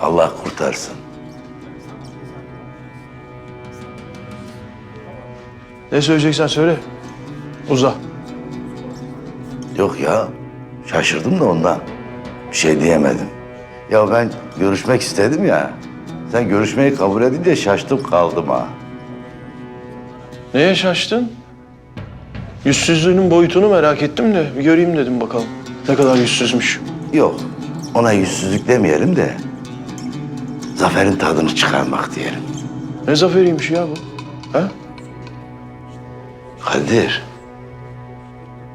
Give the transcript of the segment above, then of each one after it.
Allah kurtarsın. Ne söyleyeceksen söyle. Uza. Yok ya, şaşırdım da ondan. Bir şey diyemedim. Ya ben görüşmek istedim ya. Sen görüşmeyi kabul edince şaştım kaldım ha. Neye şaştın? Yüzsüzlüğünün boyutunu merak ettim de bir göreyim dedim bakalım. Ne kadar yüzsüzmüş. Yok, ona yüzsüzlük demeyelim de... ...zaferin tadını çıkarmak diyelim. Ne zaferiymiş ya bu? Ha? Kadir,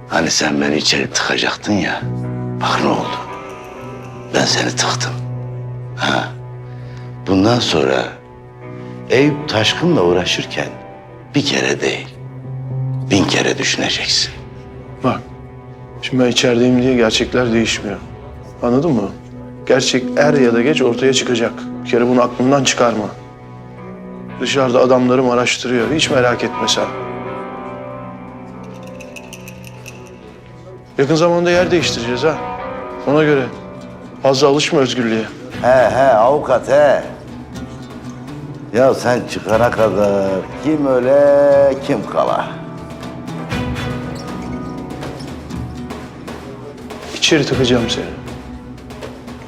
hani sen beni içeri tıkacaktın ya. Bak ne oldu. Ben seni tıktım. Ha. Bundan sonra Eyüp Taşkın'la uğraşırken bir kere değil, bin kere düşüneceksin. Bak. Şimdi ben içerideyim diye gerçekler değişmiyor. Anladın mı? Gerçek er ya da geç ortaya çıkacak. Bir kere bunu aklından çıkarma. Dışarıda adamlarım araştırıyor. Hiç merak etme sen. Yakın zamanda yer değiştireceğiz ha. Ona göre. Fazla alışma özgürlüğe. He he avukat he. Ya sen çıkana kadar kim öle kim kala. İçeri tıkacağım seni.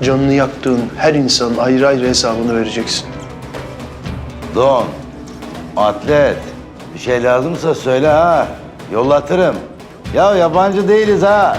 Canını yaktığın her insanın ayrı ayrı hesabını vereceksin. Don, atlet bir şey lazımsa söyle ha. Yollatırım. Ya yabancı değiliz ha.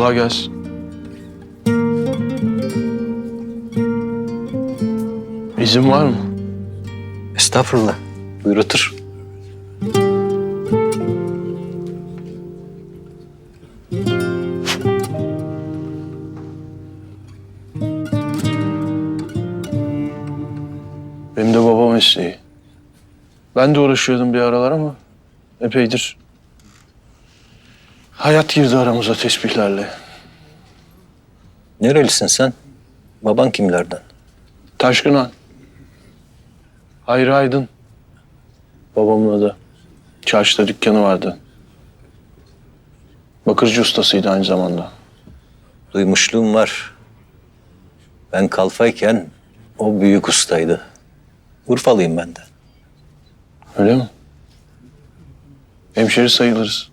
Kolay gelsin. İzin var mı? Estağfurullah. Buyur otur. Benim de baba mesleği. Ben de uğraşıyordum bir aralar ama epeydir. Hayat girdi aramıza tesbihlerle. Nerelisin sen? Baban kimlerden? Taşkın Han. Hayri Aydın. Babamın adı. Çarşıda dükkanı vardı. Bakırcı ustasıydı aynı zamanda. Duymuşluğum var. Ben kalfayken o büyük ustaydı. Urfalıyım ben de. Öyle mi? Hemşeri sayılırız.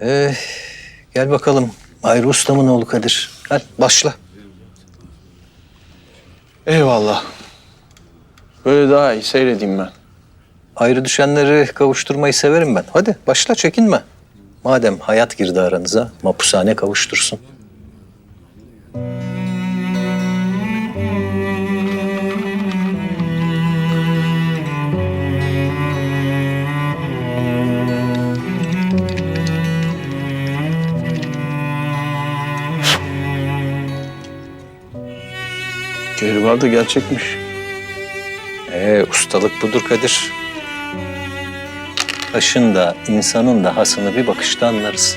Ee, gel bakalım. Ayrı ustamın oğlu Kadir. Gel başla. Eyvallah. Böyle daha iyi seyredeyim ben. Ayrı düşenleri kavuşturmayı severim ben. Hadi başla çekinme. Madem hayat girdi aranıza, mapushane kavuştursun. Kehribar da gerçekmiş. Ee, ustalık budur Kadir. Taşın da insanın da hasını bir bakışta anlarız.